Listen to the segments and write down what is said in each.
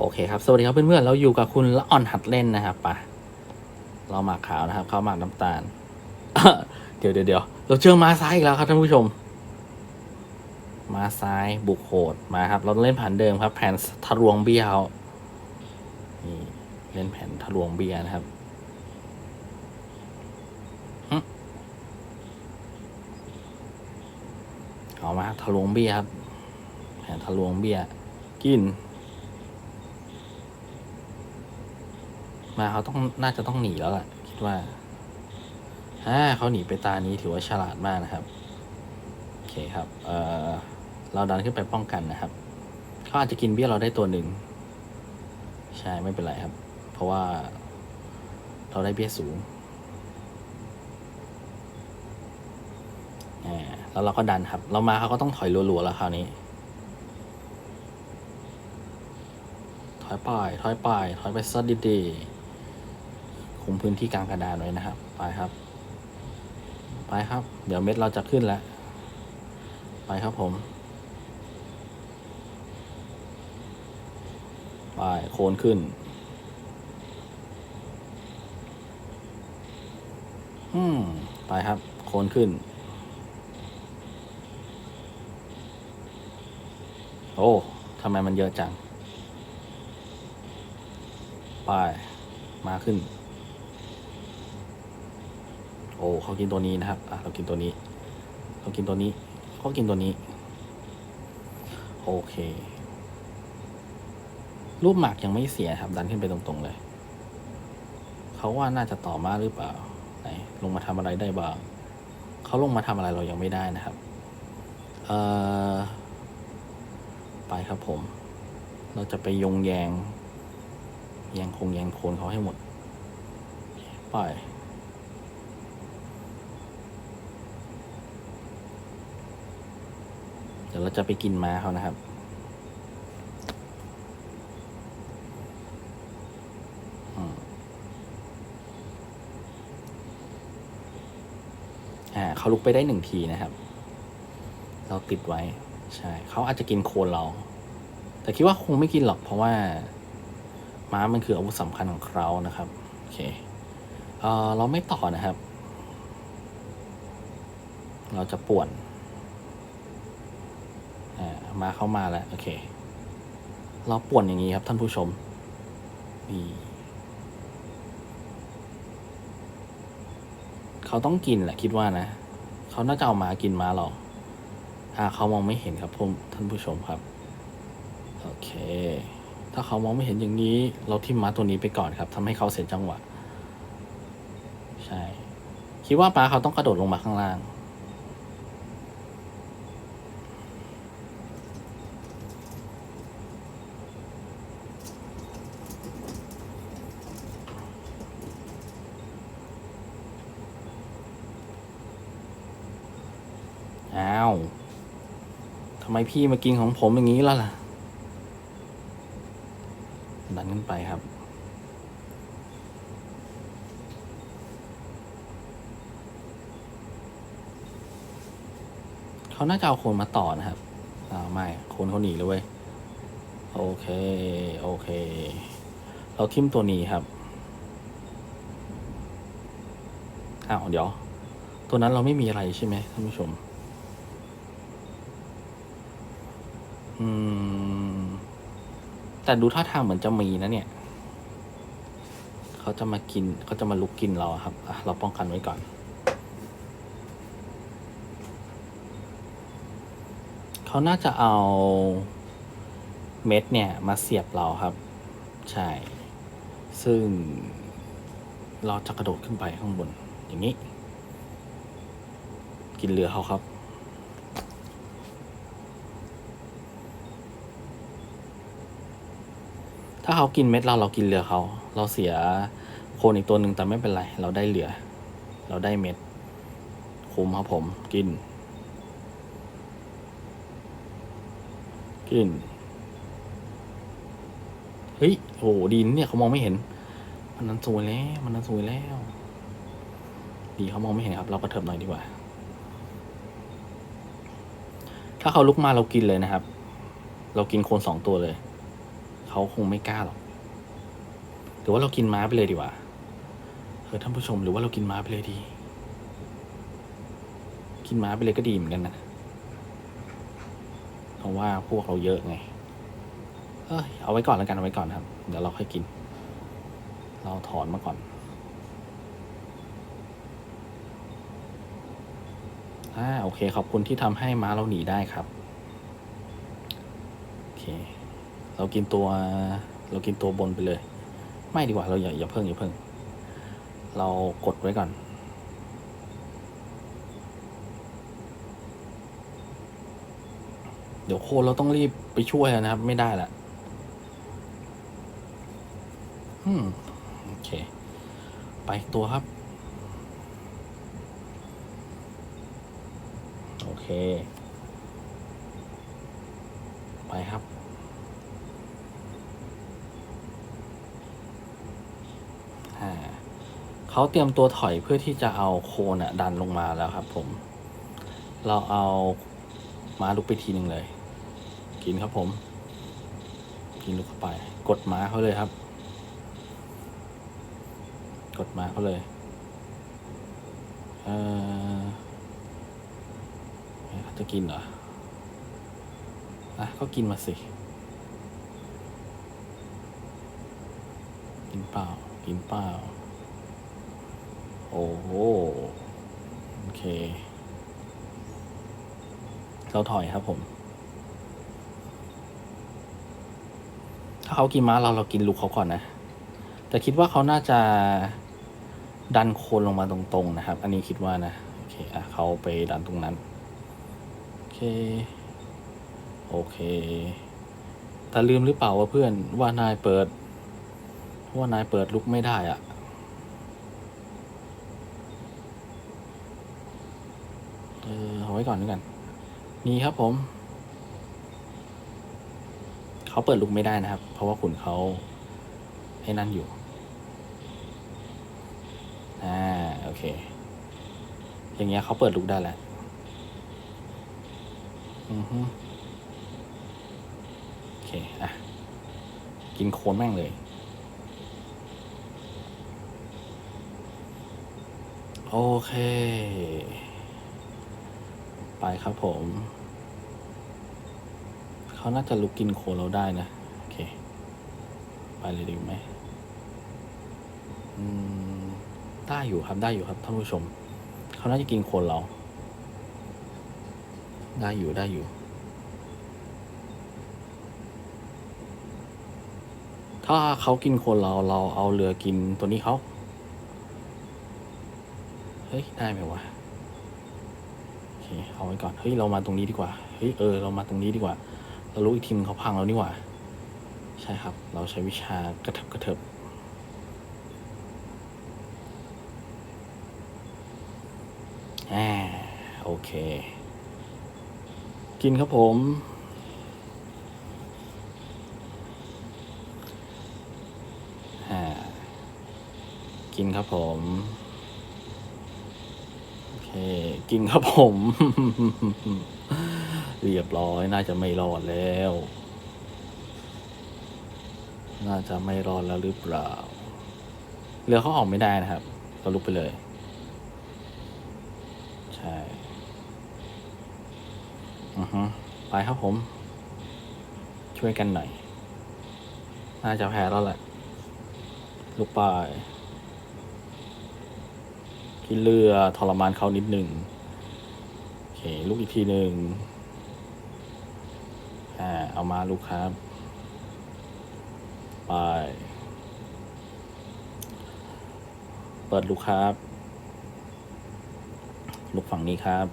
โอเคครับ สวัสดีครับเพื่อนๆ เราอยู่กับคุณละอ่อนหัดเล่นนะครับปะเราหมากขาวนะครับ เขาหมากน้ำตาล เดี๋ยวเดี๋ยวเดี๋ยวเราเจอมาซ้ายอีกแล้วครับท่านผู้ชม มาซ้ายบุกโหดมาครับ เราเล่นแผนเดิมครับ แผนทะลวงเบี้ยเขานี่เล่นแผนทะลวงเบี้ยนะครับเอามาทะลวงเบี้ยครับ แผนทะลวงเบี้ยกิน มาเขาต้องน่าจะต้องหนีแล้วล่ะ คิดว่าอ่าเขาหนีไปตานี้ถือว่าฉลาดมากนะครับ โอเคครับ เออเราดันขึ้นไปป้องกันนะครับเขาอาจจะกินเบี้ยเราได้ตัวหนึ่งใช่ไม่เป็นไรครับ เพราะว่าเราได้เบี้ยสูงแล้วเราก็ดันครับ เรามาเขาก็ต้องถอยรัวๆแล้วคราวนี้ ถอยไปถอยไปถอยไปซะดีๆ คุมพื้นที่กลางกระดานไว้นะครับ ไปครับ ไปครับ เดี๋ยวเม็ดเราจะขึ้นแล้ว ไปครับผม ไปโคนขึ้น อืม ไปครับ โคนขึ้น โอ้ทำไมมันเยอะจัง ไป มาขึ้น โอ้เขากินตัวนี้นะครับอะเรากินตัวนี้เรากินตัวนี้เขากินตัวนี้ โอเค รูปหมากยังไม่เสียครับ ดันขึ้นไปตรงๆเลย เขาว่าน่าจะต่อมาหรือเปล่าไหนลงมาทำอะไรได้บ้างเขาลงมาทำอะไรเรายังไม่ได้นะครับ เอ่อ ไปครับผม เราจะไปยงแยง แยงคงแยงโคนเขาให้หมด ไป เดี๋ ยวเราจะไปกินม้าเขานะครับ อ่าเขาลุกไปได้หนึ่งทีนะครับ เราติดไว้ ใช่ เขาอาจจะกินโคนเรา แต่คิดว่าคงไม่กินหรอกเพราะว่า ม้ามันคืออาวุธสำคัญของเขานะครับ โอเคเออเราไม่ต่อนะครับ เราจะป่วน มาเข้ามาแล้ว โอเค เราป่วนอย่างนี้ครับท่านผู้ชมนี่เขาต้องกินแหละคิดว่านะ เขาน่าจะเอามากินมาเราอ่าเขามองไม่เห็นครับผมท่านผู้ชมครับ โอเค ถ้าเขามองไม่เห็นอย่างนี้ เราทิมม้าตัวนี้ไปก่อนครับทำให้เขาเสียจังหวะ ใช่ คิดว่าป้าเขาต้องกระโดดลงมาข้างล่าง อ้าวทำไมพี่มากินของผมอย่างนี้ล่ะล่ะ ดันขึ้นไปครับ เขาน่าจะเอาโคนมาต่อนะครับอ้าวไม่โคนเขาหนีเลยเว้ย โอเค โอเค เราทิมตัวนี้ครับ อ้าว เดี๋ยว ตัวนั้นเราไม่มีอะไรใช่ไหมท่านผู้ชม อืม แต่ดูท่าทางเหมือนจะมีนะเนี่ย เขาจะมากิน เขาจะมาลุกกินเราครับอะเราป้องกันไว้ก่อน เขาน่าจะเอาเม็ดเนี่ย มาเสียบเราครับ ใช่ ซึ่งเราจะกระโดดขึ้นไปข้างบน อย่างนี้ กินเรือเขาครับ ถ้าเขากินเม็ดเราเรากินเรือเขา เราเสียโคนอีกตัวหนึ่งแต่ไม่เป็นไร เราได้เหลือ เราได้เม็ด คุ้มครับผม กิน กิน เฮ้ยโหดีนเนี่ยเขามองไม่เห็น มันนั้นสวยแล้ว มันนั้นสวยแล้ว ดีเขามองไม่เห็นครับ เราก็เถิบหน่อยดีกว่า ถ้าเขาลุกมาเรากินเลยนะครับ เรากินโคนสองตัวเลย เขาคงไม่กล้าหรอกหรือว่าเรากินม้าไปเลยดีกว่าเออท่านผู้ชมหรือว่าเรากินม้าไปเลยดี กินม้าไปเลยก็ดีเหมือนกันนะเพราะว่าพวกเราเยอะไง เอยเอาไว้ก่อนแล้วกันเอาไว้ก่อนครับ เดี๋ยวเราค่อยกิน เราถอนมาก่อนอ่าโอเค ขอบคุณที่ทำให้ม้าเราหนีได้ครับ โอเค เรากินตัว เรากินตัวบนไปเลย ไม่ดีกว่าเราอย่าอย่าเพิ่งอย่าเพิ่ง เรากดไว้ก่อน เดี๋ยวโคนเราต้องรีบไปช่วยนะครับ ไม่ได้ละอืมโอเค ไปตัวครับ โอเค ไปครับ อ่า เขาเตรียมตัวถอยเพื่อที่จะเอาโคนอะดันลงมาแล้วครับ ผม เราเอาม้าลุกไปทีหนึ่งเลย กินครับผม กินลุกเข้าไป กดม้าเขาเลยครับ กดม้าเขาเลยเออเขาจะกินเหรออะก็กินมาสิกินเปล่า กินเปล่า โอ้โหโอเค เราถอยครับผม ถ้าเขากินม้าเราเรากินลูกเขาก่อนนะ แต่คิดว่าเขาน่าจะดันโคนลงมาตรงๆนะครับ อันนี้คิดว่านะ โอเค อะเขาไปดันตรงนั้น โอเค โอเค แต่ลืมหรือเปล่าว่าเพื่อนว่านายเปิด ว่านายเปิดลุกไม่ได้อะ เออเอาไว้ก่อนด้วยกันนี่ครับผม เขาเปิดลุกไม่ได้นะครับ เพราะว่าขุนเขาให้นั่นอยู่ อ่า โอเค อย่างเงี้ยเขาเปิดลุกได้แล้ว อือฮึโอเค อะ กินโคนแม่งเลย โอเค ไปครับผม เขาน่าจะลุกกินโคเราได้นะ โอเค ไปเลยดีไหมอืมได้อยู่ครับได้อยู่ครับท่านผู้ชม เขาน่าจะกินโคนเรา ได้อยู่ได้อยู่ถ้าเขากินโคนเราเราเอาเรือกินตัวนี้เขา เฮ้ย ได้ไหมวะ เคเอาไว้ก่อน เฮ้ย เรามาตรงนี้ดีกว่า เฮ้ย เออ เรามาตรงนี้ดีกว่า เรารู้อีกทีมงเขาพังเรานี่หว่า ใช่ครับ เราใช้วิชากระเถิบกระเถิบอ่าโอเค กินครับผม อ่า กินครับผม เคกินครับผม เรียบร้อยน่าจะไม่รอดแล้ว น่าจะไม่รอดแล้วหรือเปล่าเรือเขาออกไม่ได้นะครับเราลุกไปเลย ใช่อือฮึไปครับผม ช่วยกันหน่อย น่าจะแพ้แล้วแหละลูกไป ลายกินเรือทรมานเขานิดหนึ่งโอเคลูกอีกทีหนึ่งอ่าเอามาลูกครับ ไป เปิดลูกครับ ลูกฝั่งนี้ครับ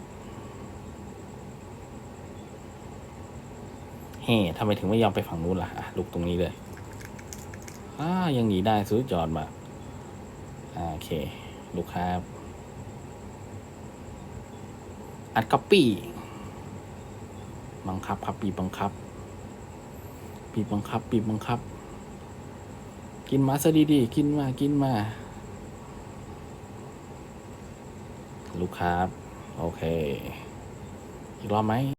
เฮ้ทำไมถึงไม่ยอมไปฝั่งนู้นล่ะอะลูกตรงนี้เลยอ่ายังหนีได้สุดยอดมากอ่าโอเค ลูกครับ อัดกระปี่บังคับครับปีบบังคับ ปีบบังคับ ปีบบังคับ กินมาซะดีๆ กินมา กินมา ลูกครับโอเค อีกรอบไหม